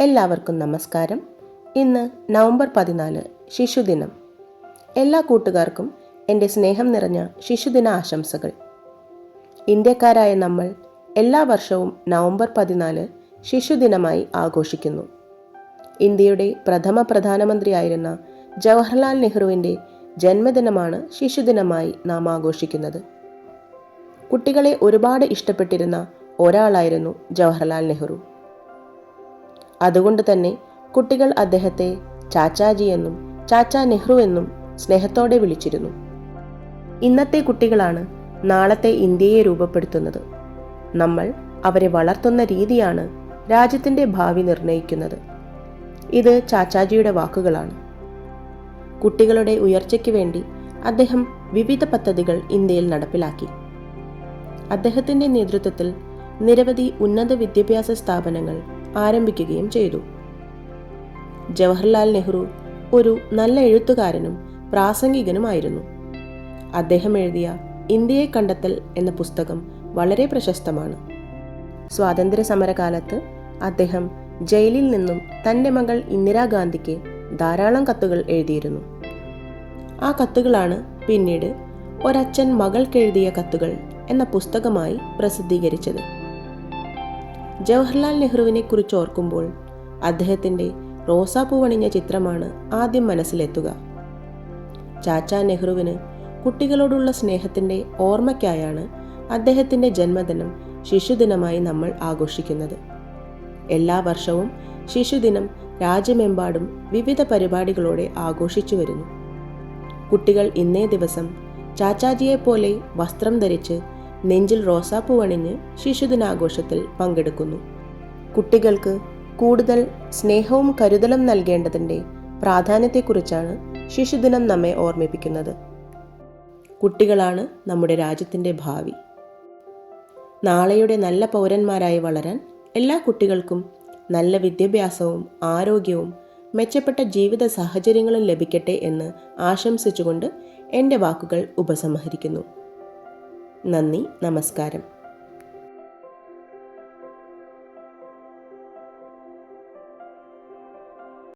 എല്ലാവർക്കും നമസ്കാരം. ഇന്ന് നവംബർ പതിനാല് ശിശുദിനം. എല്ലാ കൂട്ടുകാർക്കും എന്റെ സ്നേഹം നിറഞ്ഞ ശിശുദിന ആശംസകൾ. ഇന്ത്യക്കാരായ നമ്മൾ എല്ലാ വർഷവും നവംബർ പതിനാല് ശിശുദിനമായി ആഘോഷിക്കുന്നു. ഇന്ത്യയുടെ പ്രഥമ പ്രധാനമന്ത്രിയായിരുന്ന ജവഹർലാൽ നെഹ്റുവിന്റെ ജന്മദിനമാണ് ശിശുദിനമായി നാം ആഘോഷിക്കുന്നത്. കുട്ടികളെ ഒരുപാട് ഇഷ്ടപ്പെട്ടിരുന്ന ഒരാളായിരുന്നു ജവഹർലാൽ നെഹ്റു. അതുകൊണ്ട് തന്നെ കുട്ടികൾ അദ്ദേഹത്തെ ചാച്ചാജി എന്നും ചാച്ചാ നെഹ്റു എന്നും സ്നേഹത്തോടെ വിളിച്ചിരുന്നു. ഇന്നത്തെ കുട്ടികളാണ് നാളത്തെ ഇന്ത്യയെ രൂപപ്പെടുത്തുന്നത്. നമ്മൾ അവരെ വളർത്തുന്ന രീതിയാണ് രാജ്യത്തിന്റെ ഭാവി നിർണയിക്കുന്നത്. ഇത് ചാച്ചാജിയുടെ വാക്കുകളാണ്. കുട്ടികളുടെ ഉയർച്ചയ്ക്ക് വേണ്ടി അദ്ദേഹം വിവിധ പദ്ധതികൾ ഇന്ത്യയിൽ നടപ്പിലാക്കി. അദ്ദേഹത്തിന്റെ നേതൃത്വത്തിൽ നിരവധി ഉന്നത വിദ്യാഭ്യാസ സ്ഥാപനങ്ങൾ ആരംഭിക്കുകയും ചെയ്തു. ജവഹർലാൽ നെഹ്റു ഒരു നല്ല എഴുത്തുകാരനും പ്രാസംഗികനുമായിരുന്നു. അദ്ദേഹം എഴുതിയ ഇന്ത്യയെ കണ്ടെത്തൽ എന്ന പുസ്തകം വളരെ പ്രശസ്തമാണ്. സ്വാതന്ത്ര്യ സമരകാലത്ത് അദ്ദേഹം ജയിലിൽ നിന്നും തന്റെ മകൾ ഇന്ദിരാഗാന്ധിക്ക് ധാരാളം കത്തുകൾ എഴുതിയിരുന്നു. ആ കത്തുകളാണ് പിന്നീട് ഒരച്ഛൻ മകൾക്കെഴുതിയ കത്തുകൾ എന്ന പുസ്തകമായി പ്രസിദ്ധീകരിച്ചത്. ജവഹർലാൽ നെഹ്റുവിനെ കുറിച്ച് ഓർക്കുമ്പോൾ അദ്ദേഹത്തിന്റെ റോസാപ്പൂവണിഞ്ഞ ചിത്രമാണ് ആദ്യം മനസ്സിലെത്തുക. ചാച്ച നെഹ്റുവിന് കുട്ടികളോടുള്ള സ്നേഹത്തിന്റെ ഓർമ്മയ്ക്കായാണ് അദ്ദേഹത്തിന്റെ ജന്മദിനം ശിശുദിനമായി നമ്മൾ ആഘോഷിക്കുന്നത്. എല്ലാ വർഷവും ശിശുദിനം രാജ്യമെമ്പാടും വിവിധ പരിപാടികളോടെ ആഘോഷിച്ചു വരുന്നു. കുട്ടികൾ ഇന്നേ ദിവസം ചാച്ചാജിയെപ്പോലെ വസ്ത്രം ധരിച്ച് നെഞ്ചിൽ റോസാപ്പൂവണിഞ്ഞ് ശിശുദിനാഘോഷത്തിൽ പങ്കെടുക്കുന്നു. കുട്ടികൾക്ക് കൂടുതൽ സ്നേഹവും കരുതലും നൽകേണ്ടതിന്റെ പ്രാധാന്യത്തെക്കുറിച്ചാണ് ശിശുദിനം നമ്മെ ഓർമ്മിപ്പിക്കുന്നത്. കുട്ടികളാണ് നമ്മുടെ രാജ്യത്തിന്റെ ഭാവി. നാളെയുടെ നല്ല പൗരന്മാരായി വളരാൻ എല്ലാ കുട്ടികൾക്കും നല്ല വിദ്യാഭ്യാസവും ആരോഗ്യവും മെച്ചപ്പെട്ട ജീവിത സാഹചര്യങ്ങളും ലഭിക്കട്ടെ എന്ന് ആശംസിച്ചുകൊണ്ട് എന്റെ വാക്കുകൾ ഉപസംഹരിക്കുന്നു. നന്ദി നമസ്കാരം.